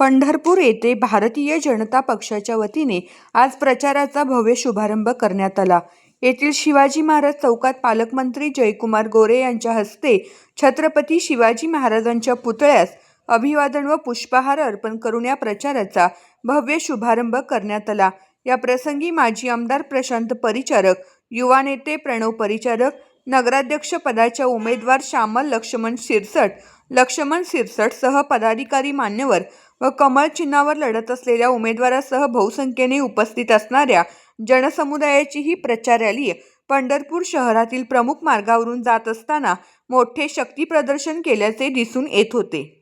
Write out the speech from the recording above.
पंढरपूर येथे भारतीय जनता पक्षाच्या वतीने आज प्रचाराचा भव्य शुभारंभ करण्यात आला. येथील शिवाजी महाराज चौकात पालकमंत्री जयकुमार गोरे यांच्या हस्ते छत्रपती शिवाजी महाराजांच्या पुतळ्यास अभिवादन व पुष्पहार अर्पण करून या प्रचाराचा भव्य शुभारंभ करण्यात आला. या प्रसंगी माजी आमदार प्रशांत परिचारक, युवा नेते प्रणव परिचारक, नगराध्यक्ष पदाच्या उमेदवार श्यामल लक्ष्मण शिरसट लक्ष्मण शिरसट सह पदाधिकारी मान्यवर व कमळ चिन्हावर लढत असलेल्या उमेदवारासह बहुसंख्येने उपस्थित असणाऱ्या जनसमुदायाची ही प्रचार रॅली पंढरपूर शहरातील प्रमुख मार्गावरून जात असताना मोठे शक्तीप्रदर्शन केल्याचे दिसून येत होते.